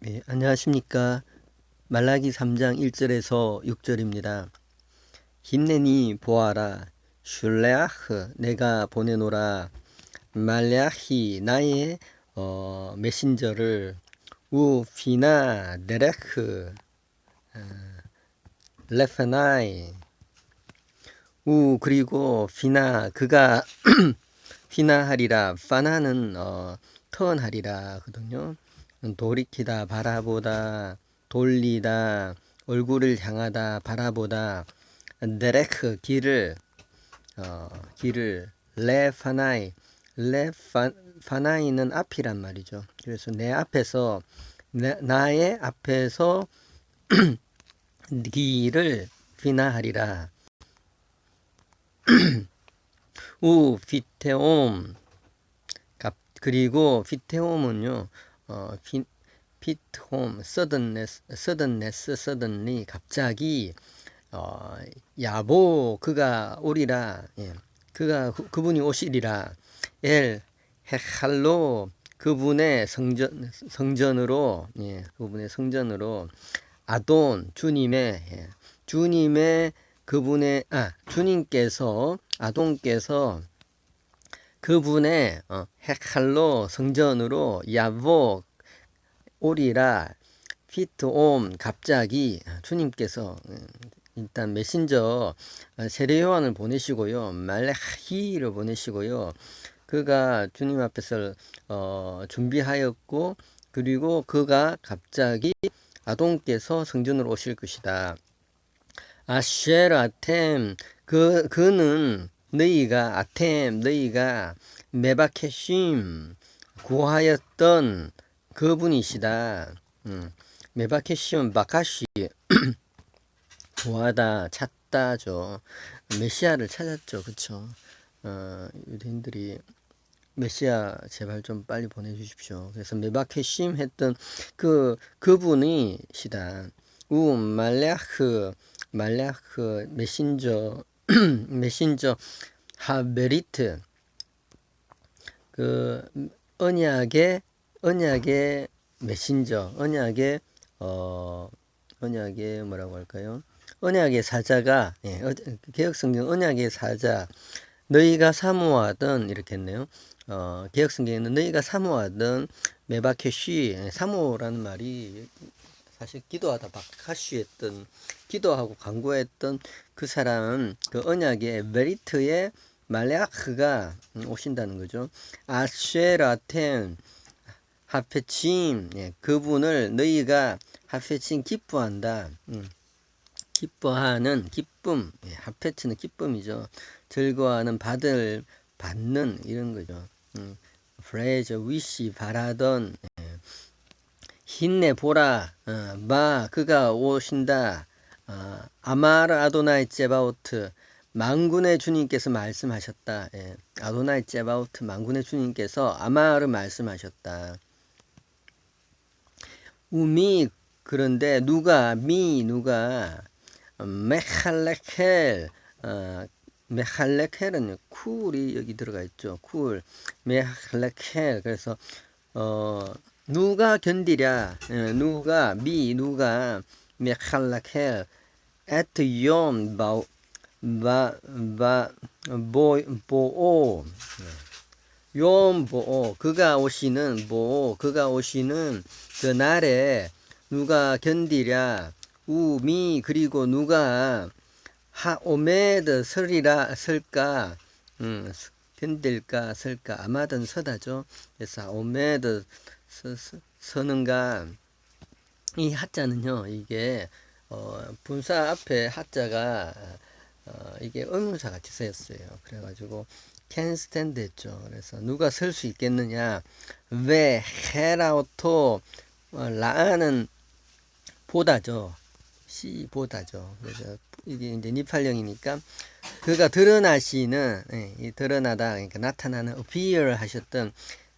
네, 안녕하십니까. 말라기 3장 1절에서 6절입니다. 힘내니 보아라. 슐레아흐 내가 보내노라. 말레아히 나의 어, 메신저를 우 피나 데레크 어, 레페나이 우 그리고 피나 그가 피나하리라 파나는 어, 턴하리라 거든요. 돌이키다 바라보다 돌리다 얼굴을 향하다 바라보다 데레크 길을 어, 길을 레파나이 레파나이는 앞이란 말이죠. 그래서 내 앞에서 내, 나의 앞에서 길을 비나하리라. 우 피테옴 갑- 그리고 피테옴은요 어, 피, 피트홈 서든네스 서든네스 서든리 갑자기 어, 야보 그가 오리라 예. 그가 그, 그분이 오시리라 엘 헤칼로 그분의 성전 성전으로 예, 그분의 성전으로 아돈 주님의 예, 주님의 그분의 아 주님께서 아돈께서 그분의 어, 헤칼로 성전으로 야보 오리라 피트옴 갑자기 주님께서 음, 일단 메신저 어, 세례 요한을 보내시고요 말레히를 보내시고요 그가 주님 앞에서 어, 준비하였고 그리고 그가 갑자기 아동께서 성전으로 오실 것이다. 아쉐르 아템 그 그는 너희가 아템 너희가 메바케심 구하였던 그분이시다. 음, 메바케심은 바카시 구하다 찾다죠. 메시아를 찾았죠, 그렇죠? 어, 유대인들이 메시아 제발 좀 빨리 보내주십시오. 그래서 메바케심 했던 그 그분이시다. 우 말레아흐 말레아흐 메신저 메신저 하베리트 그 언약의 언약의 메신저 언약의 어 언약의 뭐라고 할까요? 언약의 사자가 예, 어, 개혁성경 언약의 사자 너희가 사모하던 이렇게 했네요. 어, 개혁성경에는 너희가 사모하던 메바케쉬 예, 사모라는 말이 사실 기도하다 바카쉬 했던 기도하고 간구했던 그 사람은 그 언약의 베리트의 말레아크가 오신다는 거죠. 아쉐라텐 하페침 예, 그분을 너희가 하페침 기뻐한다. 음, 기뻐하는 기쁨 예, 하페츠는 기쁨이죠. 즐거워하는 받을 받는 이런 거죠. 음, 프레이저 위시 바라던 예, 힘내 보라 어, 마 그가 오신다. 어, 아마르 아도나이 제바오트 망군의 주님께서 말씀하셨다. 예, 아도나이 제바오트 망군의 주님께서 아마르 말씀하셨다. 우미 그런데 누가 미 누가 메할레켈 어, 메할레켈은 쿨이 여기 들어가 있죠. 쿨. 메할레켈. 그래서 어 누가 견디랴? 예, 누가 미 누가 메할레켈. 에트 욤 바오 바바 욤 보오 그가 오시는 보 그가 오시는 그 날에 누가 견디랴? 우미 그리고 누가 하오메드 설이라 설까? 음, 견딜까 설까? 아마든 서다죠. 그래서 오메드 서, 서, 서 는가? 이 하자는요 이게 어, 분사 앞에 하자가 어, 이게 의문사 같이 쓰였어요. 그래가지고 can stand 했죠. 그래서 누가 설 수 있겠느냐? 왜 헤라오토 어, 라는 보다죠. 시 보다죠. 그래서 이게 이제 니팔령이니까 그가 드러나시는 예, 이 드러나다 그러니까 나타나는 appear 하셨던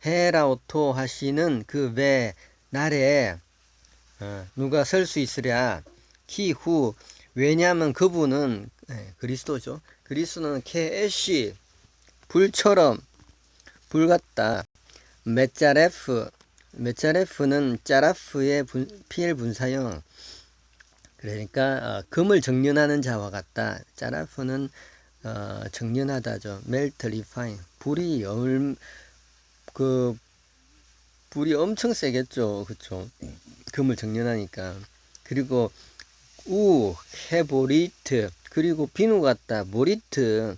헤라오토 하시는 그외 날에 어, 누가 설 수 있으랴. 키후. 왜냐하면 그분은 예, 그리스도죠. 그리스도는 케에시 불처럼 불 같다. 메짜레프 메차레프는 짜라프의 분, PL 분사형 그러니까 어, 금을 정련하는 자와 같다. 짜라프는 어, 정련하다죠. 멜트 리파인 불이 얼, 그 불이 엄청 세겠죠. 그쵸? 금을 정련하니까. 그리고 우, 헤보리트, 그리고 비누 같다. 보리트,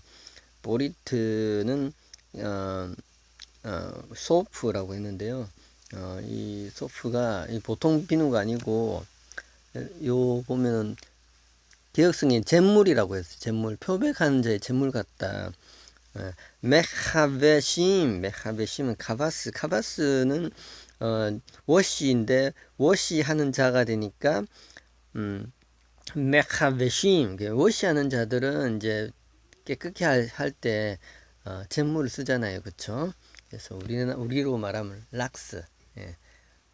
보리트는 어, 어, 소프라고 했는데요. 어, 이 소프가 이 보통 비누가 아니고 요 보면은 개혁성의 잿물이라고 했어요. 잿물 표백하는 자의 잿물 같다. 어, 메하베심 메하베심은 카바스 카바스는 어, 워시인데 워시하는 자가 되니까 음, 메하베심 워시하는 자들은 이제 깨끗게 할때 어, 잿물을 쓰잖아요, 그렇죠? 그래서 우리는 우리로 말하면 락스, 예,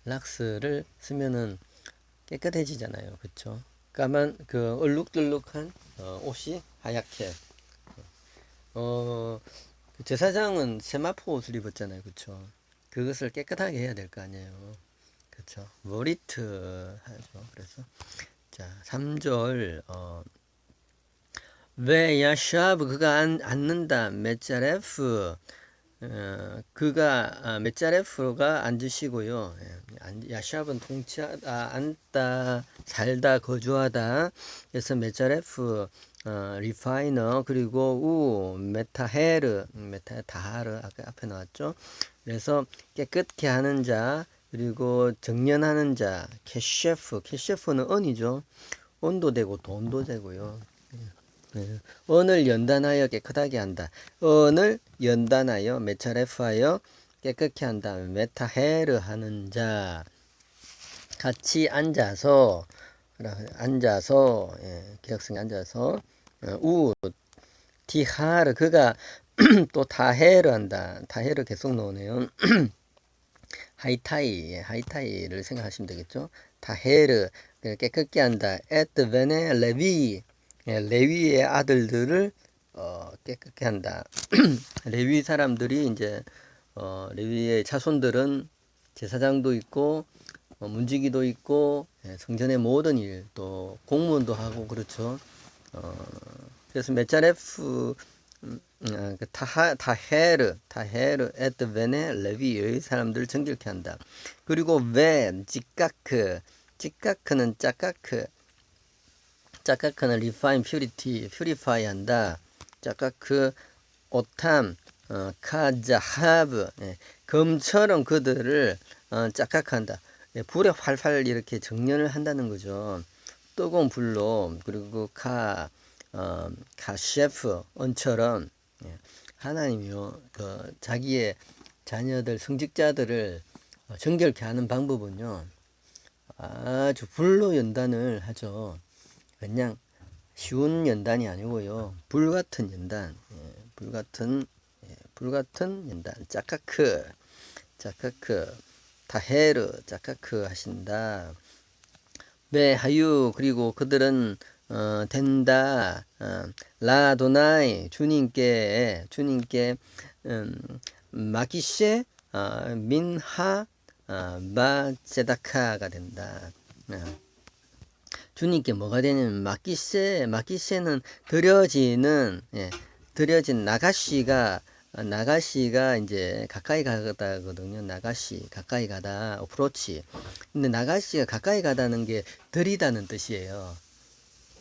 락스를 쓰면은 깨끗해지잖아요, 그렇죠? 까만 그 얼룩덜룩한 어, 옷이 하얗게 어, 그 제사장은 세마포 옷을 입었잖아요. 그쵸? 그것을 깨끗하게 해야 될 거 아니에요. 그쵸? 머리트 하죠. 그래서, 자, 3절, 어, 왜 야샤브 그가 안, 앉는다. 메짜레프 어, 그가 아, 메짜레프가 앉으시고요. 예, 안- 야샤브는 통치하다, 앉다, 살다, 거주하다. 그래서 메짜레프 어, 리파이너 그리고 우 메타헤르 음, 메타다하르 아까 앞에 나왔죠. 그래서 깨끗게 하는 자 그리고 정련하는 자 캐셰프 캐셰프는 언이죠. 언도 되고 돈도 되고요. 네. 언을 연단하여 깨끗하게 한다. 언을 연단하여 메차레프하여 깨끗게 한다. 메타헤르 하는 자 같이 앉아서 앉아서 예, 개혁성에 앉아서 어, 우 티하르 그가 또 타헤르 한다. 타헤르 계속 나오네요. 하이타이 예, 하이타이를 생각하시면 되겠죠. 타헤르 그 깨끗게 한다. 에트 베네 레비 예, 레위의 아들들을 어, 깨끗게 한다. 레위 사람들이 이제 어, 레위의 자손들은 제사장도 있고 어, 문지기도 있고 예, 성전의 모든 일 또 공무원도 하고 그렇죠. 어, 그래서 메짜레프 음, 아, 그 타헤르 타헤르 에드벤의 레위의 사람들을 정결케 한다. 그리고 벤 찌까크 찌까크는 짜까크 짜까크는 리파인 퓨리티 퓨리파이 한다. 짜까크 오탐 어, 카자하브 예, 검처럼 그들을 어, 짜깍한다. 예, 불에 활활 이렇게 정련을 한다는 거죠. 뜨거운 불로 그리고 카 어, 카 셰프 언처럼 예, 하나님이요 그 자기의 자녀들 성직자들을 어, 정결케 하는 방법은요 아주 불로 연단을 하죠. 그냥 쉬운 연단이 아니고요 불 같은 연단, 예, 불 같은 예, 불 같은 연단, 짜카크, 짜카크, 타헤르, 짜카크 하신다. 네, 하유 그리고 그들은 어, 된다. 어, 라도나이 주님께 주님께 음, 마기셰 어, 민하 어, 바제다카가 된다. 어. 주님께 뭐가 되냐면 마기세 마기세는 드려지는 예, 드려진 나가시가 어, 나가시가 이제 가까이 가다거든요. 나가시 가까이 가다 어프로치. 근데 나가시가 가까이 가다는 게 드리다는 뜻이에요.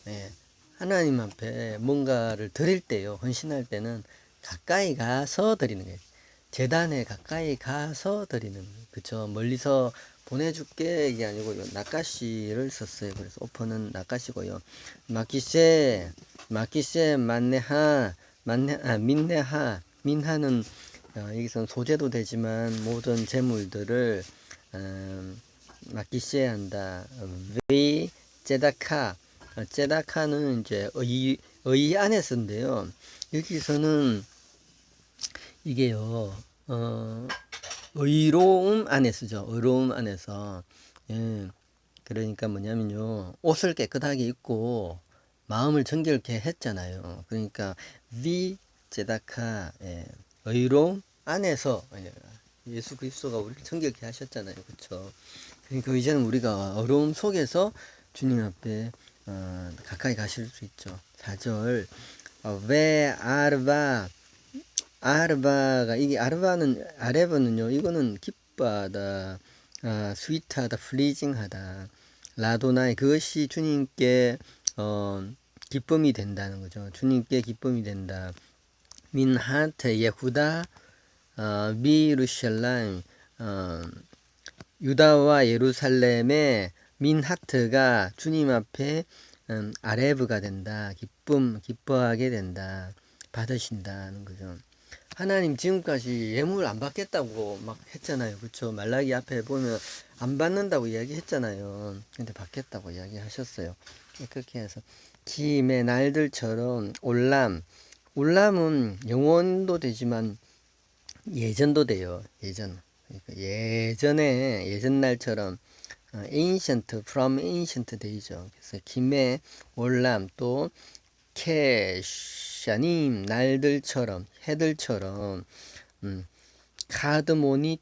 예, 하나님 앞에 뭔가를 드릴 때요, 헌신할 때는 가까이 가서 드리는 거예요. 재단에 가까이 가서 드리는. 그쵸? 멀리서 보내줄게 이게 아니고 요 나까시를 썼어요. 그래서 오퍼는 나까시고요. 마키세, 마키세 만네하, 만네, 아, 민네하, 민하는 어, 여기서는 소재도 되지만 모든 재물들을 음, 마키세 한다. 위 제다카, 어, 제다카는 이제 의, 의 안에 쓴데요. 여기서는 이게요, 어, 의로움 안에 쓰죠. 의로움 안에서. 예. 그러니까 뭐냐면요. 옷을 깨끗하게 입고 마음을 정결케 했잖아요. 그러니까 위 제다카 예. 의로움 안에서 예. 예수 그리스도가 우리를 정결케 하셨잖아요. 그렇죠? 그러니까 이제는 우리가 어려움 속에서 주님 앞에 어, 가까이 가실 수 있죠. 4절 어, 왜 아르바 아르바가 이게 아르바는 아레브는요 이거는 기뻐하다 아, 스위트하다 플리징하다. 라도나이 그것이 주님께 어, 기쁨이 된다는 거죠. 주님께 기쁨이 된다. 민하트 예후다 어, 미루샬라임 어, 유다와 예루살렘의 민 하트가 주님 앞에 음, 아레브가 된다. 기쁨 기뻐하게 된다. 받으신다는 거죠. 하나님 지금까지 예물 안 받겠다고 막 했잖아요. 그렇죠? 말라기 앞에 보면 안 받는다고 이야기했잖아요. 근데 받겠다고 이야기하셨어요. 그렇게 해서 김의 날들처럼 올람 올람은 영원도 되지만 예전도 돼요. 예전. 그러니까 예전에 예전 날처럼 어, ancient from ancient day죠. 그래서 김의 올람 또 캐 샤님 날들처럼 해들처럼 음, 카드모니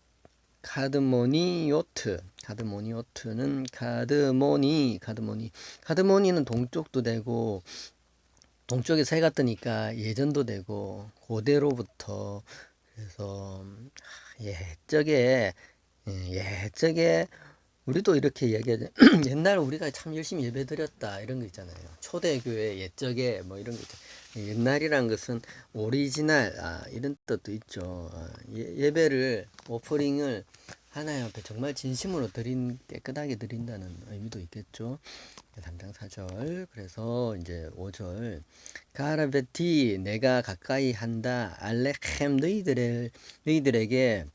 카드모니 요트 카드모니 요트는 카드모니 카드모니 카드모니는 동쪽도 되고 동쪽에 새가 뜨니까 예전도 되고 고대로부터 그래서 옛적에 예, 옛적에 우리도 이렇게 얘기하죠. 옛날 우리가 참 열심히 예배 드렸다 이런 거 있잖아요. 초대교회 옛적에 뭐 이런 거 있죠. 옛날이란 것은 오리지널 아, 이런 뜻도 있죠. 아, 예, 배를 오퍼링을 하나님 앞에 정말 진심으로 드린 깨끗하게 드린다는 의미도 있겠죠. 3장 4절 그래서 이제 5절 가라베티 내가 가까이 한다 알레켐 너희들의 너희들에게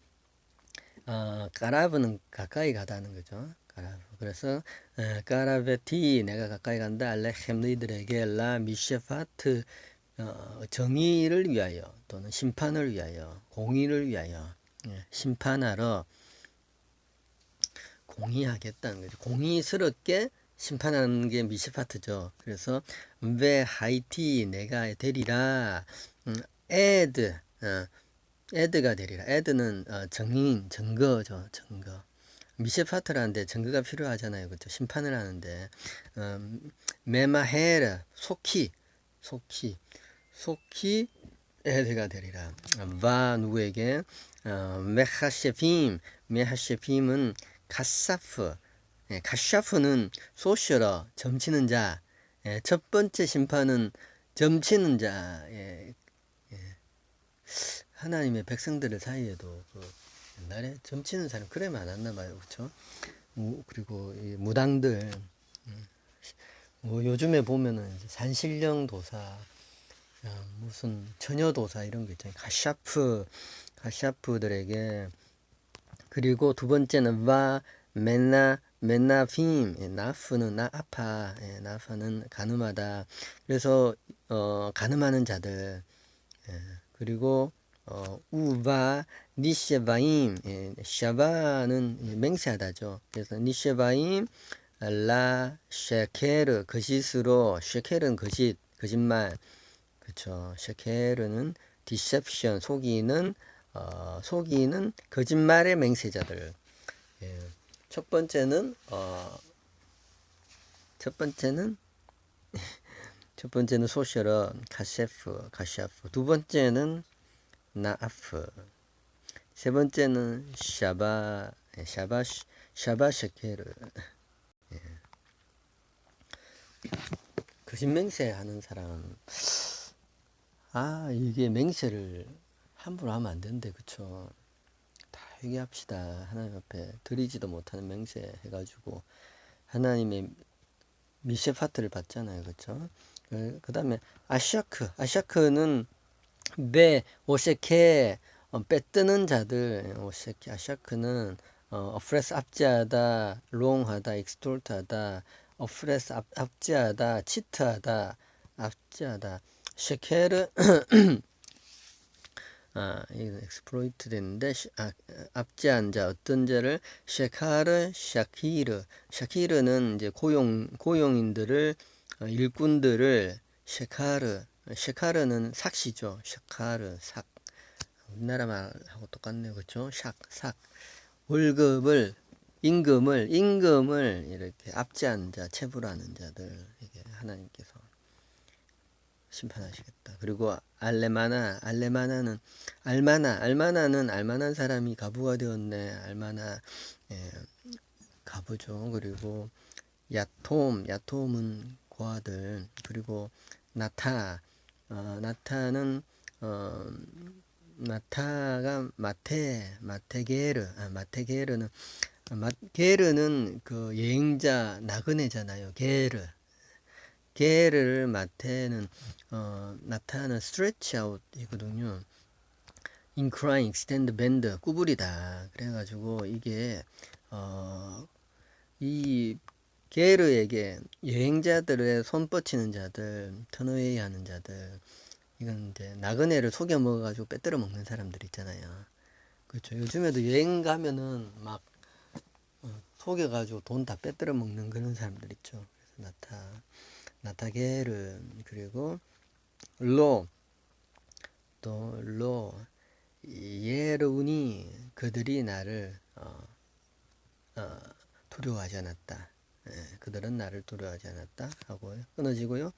어, 까라브는 가까이 가다는 거죠. 까라브. 그래서 어, 까라베티 내가 가까이 간다. 알레헴 너희들에게 라 미셰파트 어, 정의를 위하여 또는 심판을 위하여 공의를 위하여 예, 심판하러 공의하겠다는 거죠. 공의스럽게 심판하는 게 미시파트죠. 그래서 왜 하이티 내가 되리라 음, 에드 어, 에드가 되리라. 에드는 어, 증인, 증거죠. 증거. 미셰파트라는데 증거가 필요하잖아요. 그렇죠? 심판을 하는데 음, 메마헤르 속히 속히 속히 에드가 되리라. 바 누구에게 어, 메하셰핌 메하셰핌은 가사프 예, 가샤프는 소셔러 점치는 자. 예, 첫 번째 심판은 점치는 자. 예, 예. 하나님의 백성들 사이에도 그 옛날에 점치는 사람 그래 많았나 봐요. 그렇죠? 그리고 이 무당들 음, 뭐 요즘에 보면은 산신령 도사 어, 무슨 처녀 도사 이런 거 있잖아요. 가샤프 가샤프들에게 그리고 두 번째는 와 맨나 맨나핌 예, 나프는 나 아파. 예, 나파는 가늠하다. 그래서 어 가늠하는 자들. 예, 그리고 어, 우바 니셰바임. 예, 샤바는 맹세하다죠. 그래서 니셰바임 라 쉐케르 거짓으로 쉐케르는 거짓 거짓말 그렇죠. 쉐케르는 디셉션 속이는 어, 속이는 거짓말의 맹세자들. 예. 첫 번째는 어, 첫 번째는 첫 번째는 소셜어 가셰프 가샤프 두 번째는 나아프. 세 번째는 샤바, 예, 샤바, 샤바 쉐케르. 예. 거짓 맹세 하는 사람. 아, 이게 맹세를 함부로 하면 안 되는데, 그쵸? 다 회개합시다. 하나님 앞에 드리지도 못하는 맹세 해가지고, 하나님의 미셰파트를 받잖아요. 그쵸? 그 다음에 아샤크. 아샤크는 배 오셰케 어, 빼뜨는 자들 오셰케 아샤크는 어, 어프레스 압제하다 롱하다 익스톨트하다 어프레스 압, 압제하다 치트하다 압제하다 셰케르 아, 이거 엑스플로이트 됐는데 아, 압제한 자 어떤 자를 셰카르 샤키르 샤키르는 이제 고용 고용인들을 어, 일꾼들을 셰카르 셰카르는 삭시죠. 셰카르 삭 우리나라 말하고 똑같네요. 그렇죠? 샥, 삭. 월급을 임금을 임금을 이렇게 압제하는 자, 체불하는 자들 이게 하나님께서 심판하시겠다. 그리고 알레마나, 알레마나는 알마나, 알마나는 알만한 사람이 가부가 되었네. 알마나 예, 가부죠. 그리고 야톰, 야톰은 고아들. 그리고 나타, 어, 나타는 어, 마타가 마테, 마테게르, 아, 마테게르는 마, 게르는 그 여행자 나그네잖아요. 게르. 게르를 마테는 어, 나타는 stretch out이거든요. incline, extend, bend, 구부리다. 그래가지고 이게 어, 이 게르에게 여행자들의 손 뻗치는 자들, 턴어웨이 하는 자들, 이건 이제 나그네를 속여 먹어가지고 빼들어 먹는 사람들 있잖아요. 그렇죠. 요즘에도 여행 가면은 막 어, 속여가지고 돈 다 빼들어 먹는 그런 사람들 있죠. 그래서 나타, 나타게르, 그리고 로, 또 로, 예르우니 그들이 나를 어, 어, 두려워하지 않았다. 예, 그들은 나를 두려워하지 않았다 하고 끊어지고요.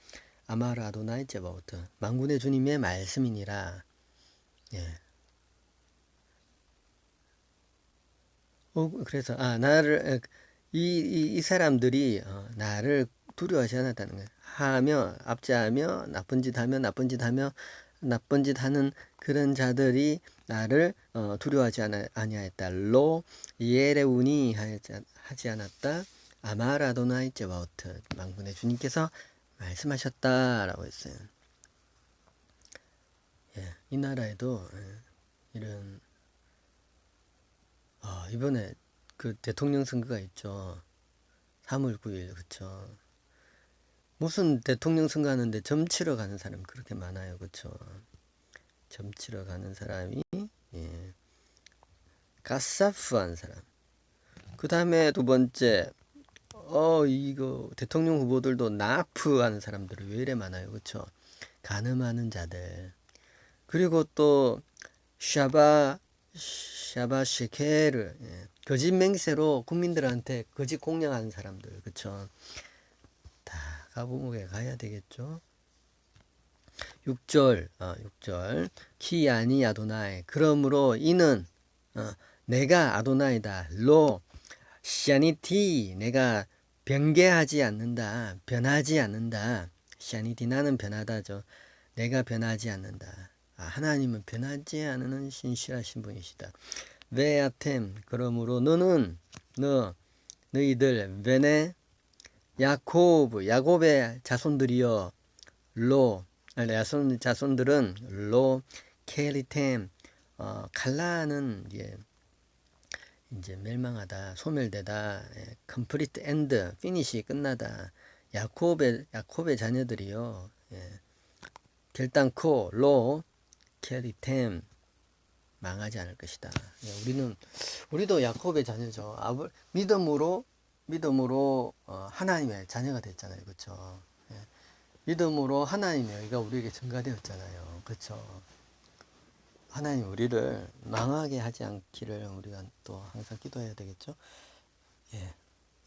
아마라 아도나이 제바우트 만군의 주님의 말씀이니라. 예. 어, 그래서 아 나를 이, 이, 이 사람들이 어, 나를 두려워하지 않았다는 거예요. 하며 압제하며 나쁜 짓 하며 나쁜 짓 하며 나쁜 짓 하는 그런 자들이 나를 어, 두려워하지 않아, 아니하였다. 로 예레운이 하지 않았다. 아마라도나이 제바우트 만군의 주님께서 말씀하셨다라고 했어요. 예, 이 나라에도 예, 이런 어, 이번에 그 대통령 선거가 있죠. 3월 9일 그쵸. 무슨 대통령 선거 하는데 점치러 가는 사람 그렇게 많아요. 그쵸. 점치러 가는 사람이 예. 가사프한 사람. 그 다음에 두 번째 어 이거 대통령 후보들도 나프하는 사람들이 왜 이래 많아요 그쵸 가늠하는 자들 그리고 또 샤바 샤바 쉐케르 예. 거짓 맹세로 국민들한테 거짓 공양하는 사람들 다 가부목에 가야 되겠죠 6절 어, 6절 키 아니 아도나이 그러므로 이는 어, 내가 아도나이다 로 샤니티 내가 변개하지 않는다. 변하지 않는다. 샤니티 나는 변하다죠. 내가 변하지 않는다. 아, 하나님은 변하지 않는 신실하신 분이시다. 베아템 그러므로 너는 너 너희들 베네 야코브 야곱의 자손들이여 로 자손 자손들은 로 켈리템 어, 칼라는 예, 이제 멸망하다, 소멸되다, 컴플리트 엔드, 피니시 끝나다. 야콥의 야콥의 자녀들이요. 예. 결단코 로 캐리템 망하지 않을 것이다. 예, 우리는 우리도 야콥의 자녀죠. 아브, 믿음으로 믿음으로 어, 하나님의 자녀가 됐잖아요. 그렇죠? 예. 믿음으로 하나님의 여기가 우리에게 증가되었잖아요. 그렇죠? 하나님 우리를 망하게 하지 않기를 우리가 또 항상 기도해야 되겠죠. 예.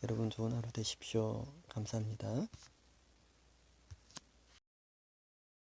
여러분 좋은 하루 되십시오. 감사합니다.